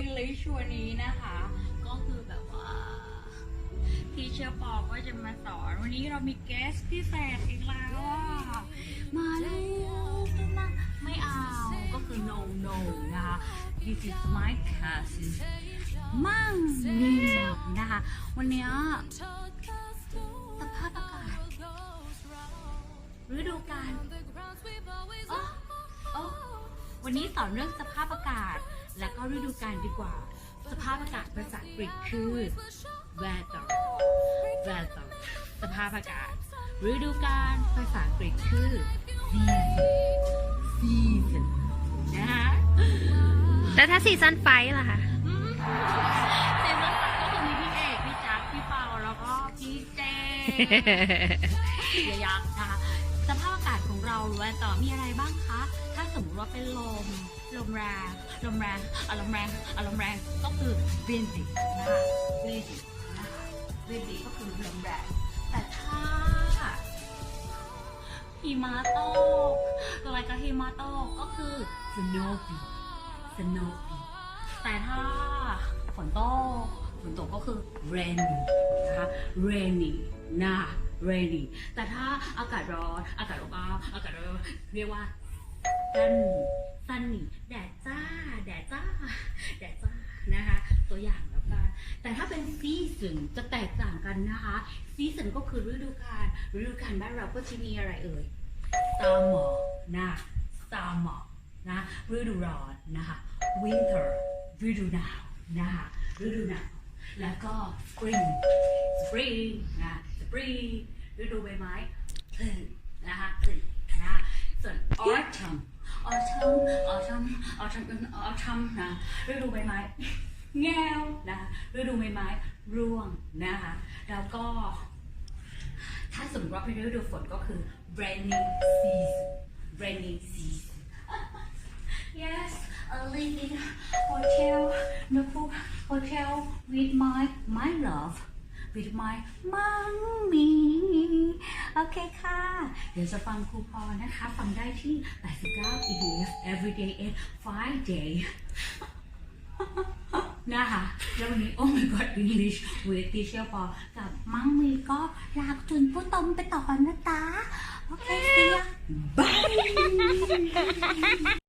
English วันนี้นะคะ ก็คือแบบว่าทีเชอร์ปอก็จะมาสอน วันนี้เรามีแกสพิเศษอีกแล้วมาล้วนะไม่เอา ก็คือ no no นะคะ this is my cousin มั่งมีนะคะ วันนี้สภาพอากาศฤดูกาลอ๋อวันนี้สอนเรื่องสภาพอากาศ และก็ฤดูกาลดีกว่า สภาพอากาศภาษาอังกฤษคือ weather weather สภาพอากาศ ฤดูกาลภาษาอังกฤษคือ season season นะคะแล้วถ้าซีซันไฟท์ล่ะคะเซนเซอร์ก็คือมีพี่เอกพี่จักพี่เปาแล้วก็พี่เจอย่ายักนะคะสภาพอากาศของเราแวนต่อมีอะไรบ้างคะ ถ้าสมมติ ว่าเป็นลม ลมแรงลมแรงอารมณ์แรงอารมณ์แรงก็คือ windy นะคะ windy นะคะ windy ก็คือลมแรงแต่ถ้าหิมะตกอะไรก็หิมะตกก็คือ snowy snowy แต่ถ้าฝนตกฝนตกก็คือ rainy นะคะ rainy นะ rainy แต่ถ้าอากาศร้อน อากาศร้อนอากาศร้อนเรียกว่า sunny sunny แดดจ้า แดดจ้า แดดจ้านะคะ ตัวอย่างแล้วกัน แต่ถ้าเป็น season จะแตกต่างกันนะคะ season ก็คือฤดูกาลฤดูกาลบ้านเราก็จะมีอะไรเอ่ย summer นะ summer นะฤดูร้อนนะคะ winter ฤดูหนาวนะคะฤดูหนาว แล้วก็ spring spring นะ spring ฤดูใบไม้ผลินะคะผลินะคะส่วน autumn autumn autumn autumn autumn นะฤดูใบไม้แง่วนะคะฤดูใบไม้ร่วงนะคะแล้วก็ ถ้าสมมติว่าเป็นฤดูฝนก็คือ rainy season rainy season yes I live in hotel no hotel with my my love with my mommy โอเคค่ะ เดี๋ยวจะฟังครูพอนะคะ ฟังได้ที่ 89 EDF everyday and Friday นะคะแล้ววันนี้ Oh my God English with teacher ปอกับมังมีก็ลากจุนผู้ตมไปต่อนะจ๊ะโอเคเสียบาย